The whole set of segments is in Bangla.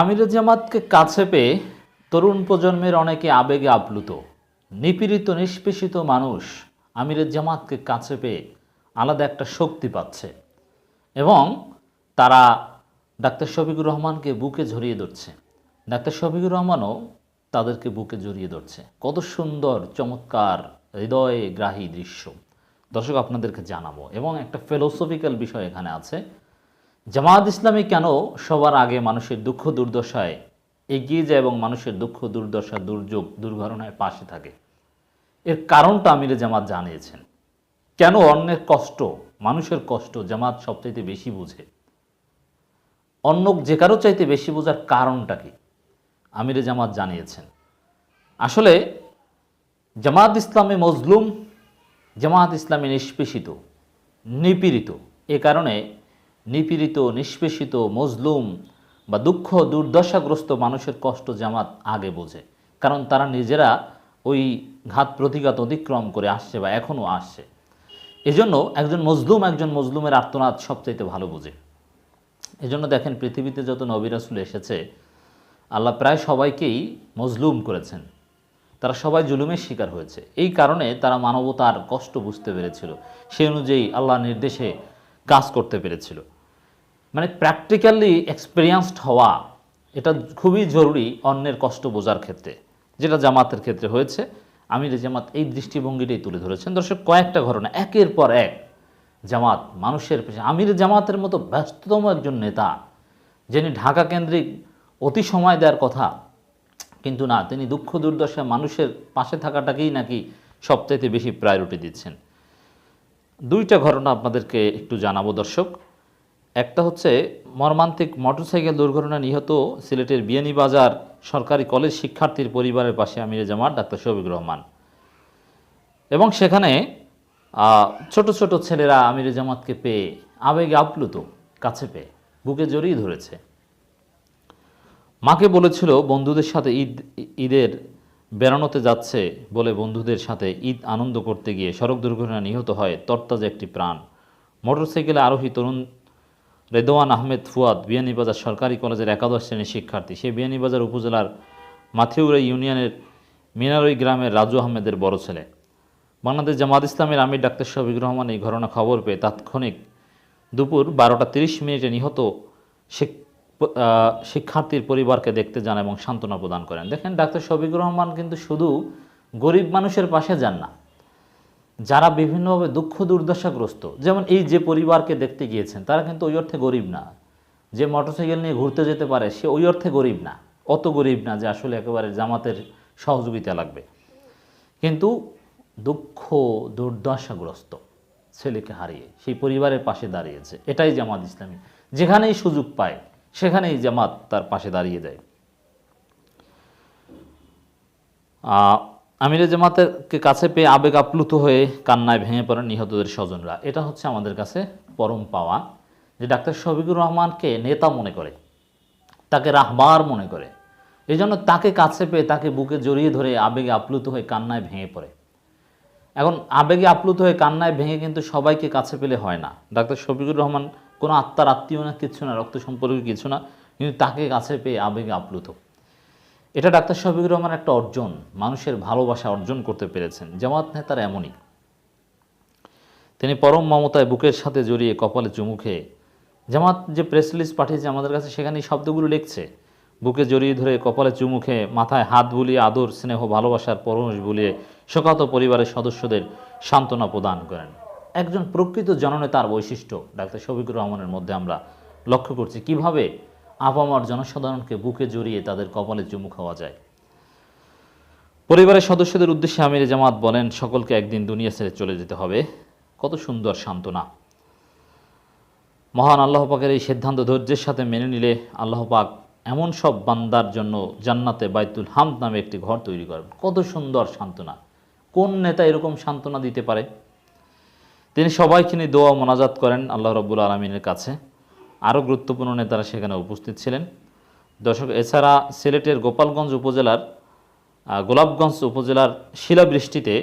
আমিরুল জামাতকে কাছে পেয়ে তরুণ প্রজন্মের অনেকে আবেগে আপ্লুত। নিপীড়িত, নিষ্পেষিত মানুষ আমিরের জামাতকে কাছে পেয়ে আলাদা একটা শক্তি পাচ্ছে এবং তারা ডাক্তার শফিকুর রহমানকে বুকে ঝরিয়ে ধরছে। ডাক্তার শফিকুর রহমানও তাদেরকে বুকে জড়িয়ে ধরছে। কত সুন্দর, চমৎকার, হৃদয়ে গ্রাহী দৃশ্য। দর্শক, আপনাদেরকে জানাব। এবং একটা ফিলোসফিক্যাল বিষয় এখানে আছে। জামায়াত ইসলামী কেন সবার আগে মানুষের দুঃখ দুর্দশায় এগিয়ে যায় এবং মানুষের দুঃখ দুর্দশা দুর্যোগ দুর্ঘটনায় পাশে থাকে? এর কারণটা আমিরে জামাত জানিয়েছেন। কেন অন্যের কষ্ট, মানুষের কষ্ট জামাত সবচাইতে বেশি বুঝে? অন্য যে কারও চাইতে বেশি বোঝার কারণটা কি? আমিরে জামাত জানিয়েছেন। আসলে জামাত ইসলামী মজলুম, জামাত ইসলামী নিষ্পেষিত, নিপীড়িত এ কারণে নিপীড়িত, নিষ্পেষিত, মজলুম বা দুঃখ, দুর্দশাগ্রস্ত মানুষের কষ্ট জামাত আগে বোঝে। কারণ তারা নিজেরা ওই ঘাত প্রতিঘাত অতিক্রম করে আসছে বা এখনও আসছে। এজন্য একজন মজলুম একজন মজলুমের আর্তনাদ সবচাইতে ভালো বোঝে। এজন্য দেখেন, পৃথিবীতে যত নবী রাসূল এসেছে, আল্লাহ প্রায় সবাইকেই মজলুম করেছেন। তারা সবাই জুলুমের শিকার হয়েছে। এই কারণে তারা মানবতার কষ্ট বুঝতে পেরেছিল। সেই অনুযায়ী আল্লাহ নির্দেশে কাজ করতে পেরেছিল। মানে প্র্যাকটিক্যালি এক্সপিরিয়েন্সড হওয়া, এটা খুবই জরুরি অন্যের কষ্ট বোঝার ক্ষেত্রে। যেটা জামাতের ক্ষেত্রে হয়েছে। আমির জামাত এই দৃষ্টিভঙ্গিটাই তুলে ধরেছেন। দর্শক, কয়েকটা ঘটনা। একের পর এক জামাত, মানুষের পেশে। আমির জামাতের মতো ব্যস্ততম একজন নেতা, যিনি ঢাকা কেন্দ্রিক অতি সময় দেওয়ার কথা, কিন্তু না, তিনি দুঃখ দুর্দশা মানুষের পাশে থাকাটাকেই নাকি সবচাইতে বেশি প্রায়োরিটি দিচ্ছেন। দুইটা ঘটনা আপনাদেরকে একটু জানাব দর্শক। একটা হচ্ছে মর্মান্তিক মোটরসাইকেল দুর্ঘটনা নিহত সিলেটের বিয়ানীবাজার সরকারি কলেজ শিক্ষার্থীর পরিবারের পাশে আমিরে জামাত, ডাক্তার শফিক রহমান। এবং সেখানে ছোট ছোট ছেলেরা আমিরে জামাতকে পেয়ে আবেগে আপ্লুত, কাছে পেয়ে, বুকে জড়িয়ে ধরেছে। মাকে বলেছিল, বন্ধুদের সাথে ঈদ, ঈদের বেড়ানোতে যাচ্ছে বলে বন্ধুদের সাথে ঈদ আনন্দ করতে গিয়ে সড়ক দুর্ঘটনা নিহত হয় তরতাজা একটি প্রাণ। মোটরসাইকেলে আরোহী তরুণ রেদওয়ান আহমেদ ফুয়াদ বিয়ানীবাজার সরকারি কলেজের একাদশ শ্রেণির শিক্ষার্থী। সে বিয়ানীবাজার উপজেলার মাথিউরা ইউনিয়নের মিনারই গ্রামের রাজু আহমেদের বড় ছেলে। বাংলাদেশ জামাত ইসলামের আমির ডাক্তার শফিক রহমান এই ঘটনা খবর পেয়ে তাৎক্ষণিক দুপুর বারোটা তিরিশ মিনিটে নিহত শিক- শিক্ষার্থীর পরিবারকে দেখতে যান এবং সান্ত্বনা প্রদান করেন। দেখেন, ডাক্তার শফিকুর রহমান কিন্তু শুধু গরিব মানুষের পাশে যান না যারা বিভিন্নভাবে দুঃখ দুর্দশাগ্রস্ত, যেমন এই যে পরিবারকে দেখতে গিয়েছেন, তারা কিন্তু ওই অর্থে গরিব না। যে মোটরসাইকেল নিয়ে ঘুরতে যেতে পারে, সে ওই অর্থে গরিব না। অত গরিব না যে আসলে একেবারে জামাতের সহযোগিতা লাগবে। কিন্তু দুঃখ দুর্দশাগ্রস্ত ছেলেকে হারিয়ে, সেই পরিবারের পাশে দাঁড়িয়েছে। এটাই জামাত ইসলামী। যেখানেই সুযোগ পায়, সেখানেই জামাত তার পাশে দাঁড়িয়ে যায়। আমিরে জামাতেরকে কাছে পেয়ে আবেগ আপ্লুত হয়ে কান্নায় ভেঙে পড়েন নিহতদের স্বজনরা। এটা হচ্ছে আমাদের কাছে পরম পাওয়া, যে ডাক্তার শফিকুর রহমানকে নেতা মনে করে, তাকে রাহবার মনে করে। এই জন্য তাকে কাছে পেয়ে, তাকে বুকে জড়িয়ে ধরে আবেগে আপ্লুত হয়ে কান্নায় ভেঙে পড়ে। এখন আবেগে আপ্লুত হয়ে কান্নায় ভেঙে কিন্তু সবাইকে কাছে পেলে হয় না। ডাক্তার শফিকুর রহমান কোনো আত্মার আত্মীয় না, কিছু না, রক্ত সম্পর্কে কিছু না, কিন্তু তাকে কাছে পেয়ে আবেগে আপ্লুত। এটা ডাক্তার শফিকুর রহমান একটা অর্জন, মানুষের ভালোবাসা অর্জন করতে পেরেছেন। জামাত নেতার এমনই। তিনি পরম মমতায় বুকের সাথে জড়িয়ে কপালে চুমু খেয়ে, জামাত যে প্রেস রিলিজ পাঠিয়েছে আমাদের কাছে সেখানে শব্দগুলো লিখছে। বুকে জড়িয়ে ধরে কপালে চুমু খেয়ে, মাথায় হাত বুলিয়ে, আদর, স্নেহ, ভালোবাসার পরশ বুলিয়ে শোকাত পরিবারের সদস্যদের সান্ত্বনা প্রদান করেন। একজন প্রকৃত জননেতার বৈশিষ্ট্য ডাক্তার শফিকুর রহমানের মধ্যে আমরা লক্ষ্য করছি। কীভাবে? আপামার জনসাধারণকে বুকে জড়িয়ে তাদের কপালে চুমু খাওয়া যায়। পরিবারের সদস্যদের উদ্দেশ্যে আমির জামাত বলেন, সকলকে একদিন দুনিয়া ছেড়ে চলে যেতে হবে। কত সুন্দর সান্ত্বনা। মহান আল্লাহ পাকের এই সিদ্ধান্ত ধৈর্যের সাথে মেনে নিলে আল্লাহ পাক এমন সব বান্দার জন্য জান্নাতে বাইতুল হামদ নামে একটি ঘর তৈরি করেন। কত সুন্দর সান্ত্বনা। কোন নেতা এরকম সান্ত্বনা দিতে পারে? তিনি সবাইকে নিয়ে দোয়া মোনাজাত করেন আল্লাহ রব্বুল আলমিনের কাছে। আরও গুরুত্বপূর্ণ নেতারা সেখানে উপস্থিত ছিলেন। দর্শক, এছাড়া সিলেটের গোপালগঞ্জ উপজেলার গোলাপগঞ্জ উপজেলার শিলাবৃষ্টিতে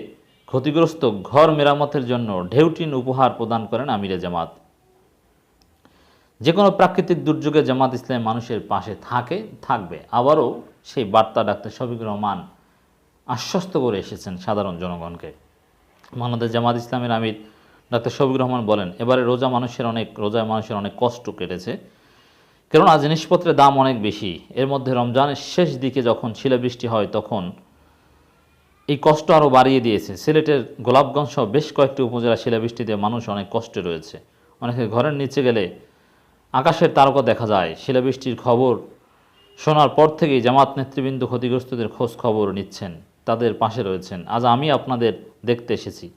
ক্ষতিগ্রস্ত ঘর মেরামতের জন্য ঢেউটিন উপহার প্রদান করেন আমিরে জামাত। যে কোনো প্রাকৃতিক দুর্যোগে জামাত ইসলাম মানুষের পাশে থাকে, থাকবে। আবারও সেই বার্তা ডাক্তার শফিকুর রহমান আশ্বস্ত করে এসেছেন সাধারণ জনগণকে। বাংলাদেশ জামাত ইসলামের আমির ডাক্তার শফিকুর রহমান বলেন, এবারে রোজা মানুষের অনেক, রোজায় মানুষের অনেক কষ্ট কেটেছে। কেননা জিনিসপত্রের দাম অনেক বেশি। এর মধ্যে রমজানের শেষ দিকে যখন শিলাবৃষ্টি হয়, তখন এই কষ্ট আরও বাড়িয়ে দিয়েছে। সিলেটের গোলাপগঞ্জ সহ বেশ কয়েকটি উপজেলা শিলাবৃষ্টিতে মানুষ অনেক কষ্টে রয়েছে। অনেকে ঘরের নিচে গেলে আকাশের তারকা দেখা যায়। শিলাবৃষ্টির খবর শোনার পর থেকেই জামাত নেতৃবৃন্দ ক্ষতিগ্রস্তদের খোঁজ খবর নিচ্ছেন, তাদের পাশে রয়েছেন। আজ আমি আপনাদের দেখতে এসেছি।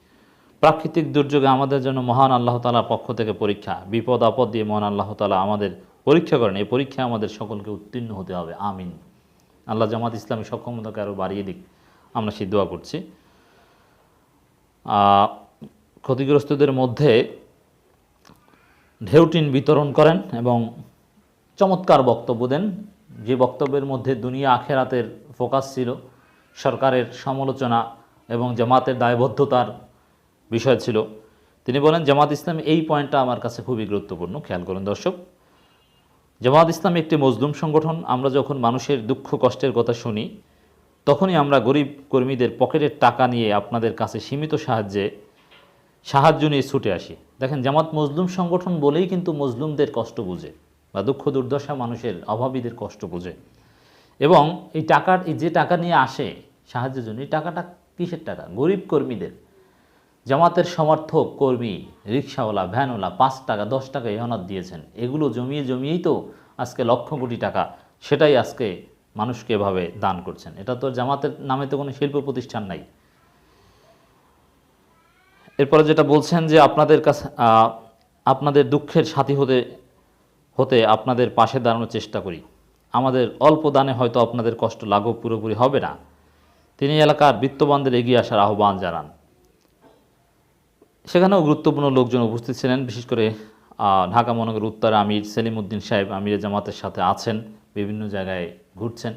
প্রাকৃতিক দুর্যোগে আমাদের জন্য মহান আল্লাহ তালার পক্ষ থেকে পরীক্ষা। বিপদ আপদ দিয়ে মহান আল্লাহ তালা আমাদের পরীক্ষা করেন। এই পরীক্ষায় আমাদের সকলকে উত্তীর্ণ হতে হবে। আমিন। আল্লাহ জামাত ইসলামী সক্ষমতাকে আরও বাড়িয়ে দিক। আমরা সেই দোয়া করছি। ক্ষতিগ্রস্তদের মধ্যে ঢেউটিন বিতরণ করেন এবং চমৎকার বক্তব্য দেন। যে বক্তব্যের মধ্যে দুনিয়া আখেরাতের ফোকাস ছিল। সরকারের সমালোচনা এবং জামাতের দায়বদ্ধতার বিষয় ছিল। তিনি বলেন, জামাত ইসলাম এই পয়েন্টটা আমার কাছে খুবই গুরুত্বপূর্ণ, খেয়াল করুন দর্শক। জামাত ইসলাম একটি মজলুম সংগঠন, আমরা যখন মানুষের দুঃখ, কষ্টের কথা শুনি, তখনই আমরা গরিব কর্মীদের পকেটের টাকা নিয়ে আপনাদের কাছে সীমিত সাহায্যে সাহায্য নিয়ে ছুটে আসি। দেখেন, জামাত মজলুম সংগঠন বলেই কিন্তু মজলুমদের কষ্ট বুঝে বা দুঃখ, দুর্দশা মানুষের অভাবীদের কষ্ট বুঝে। এবং এই টাকার, এই যে টাকা নিয়ে আসে সাহায্যের জন্য, এই টাকাটা কিসের টাকা? গরিব কর্মীদের। জামাতের সমর্থক কর্মী রিক্সাওয়ালা ভ্যানওয়ালা, পাঁচ টাকা, দশ টাকা ইহনাত দিয়েছেন। এগুলো জমিয়ে জমিয়েই তো আজকে লক্ষ কোটি টাকা, সেটাই আজকে মানুষকে এভাবে দান করছেন। এটা তো জামাতের নামে তো কোনো শিল্প প্রতিষ্ঠান নাই। এরপরে যেটা বলছেন যে আপনাদের কাছে আপনাদের দুঃখের সাথী হতে হতে আপনাদের পাশে দাঁড়ানোর চেষ্টা করি। আমাদের অল্প দানে হয়তো আপনাদের কষ্ট লাঘব পুরোপুরি হবে না। তিনি এলাকার বৃত্তবানদের এগিয়ে আসার আহ্বান জানান। সেখানেও গুরুত্বপূর্ণ লোকজন উপস্থিত ছিলেন, বিশেষ করে ঢাকা মহানগর উত্তর আমির সেলিম উদ্দিন সাহেব। আমিরের জামাতের সাথে আছেন, বিভিন্ন জায়গায় ঘুরছেন।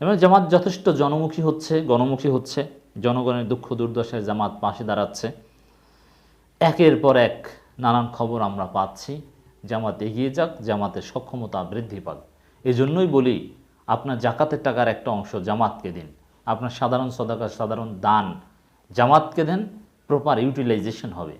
এবং জামাত যথেষ্ট জনমুখী হচ্ছে, গণমুখী হচ্ছে। জনগণের দুঃখ দুর্দশায় জামাত পাশে দাঁড়াচ্ছে। একের পর এক নানান খবর আমরা পাচ্ছি। জামাত এগিয়ে যাক, জামাতের সক্ষমতা বৃদ্ধি পাক। এই জন্যই বলি, আপনার জাকাতের টাকার একটা অংশ জামাতকে দিন। আপনার সাধারণ সদাকা, সাধারণ দান জামাতকে দেন। প্রপার ইউটিলাইজেশন হবে।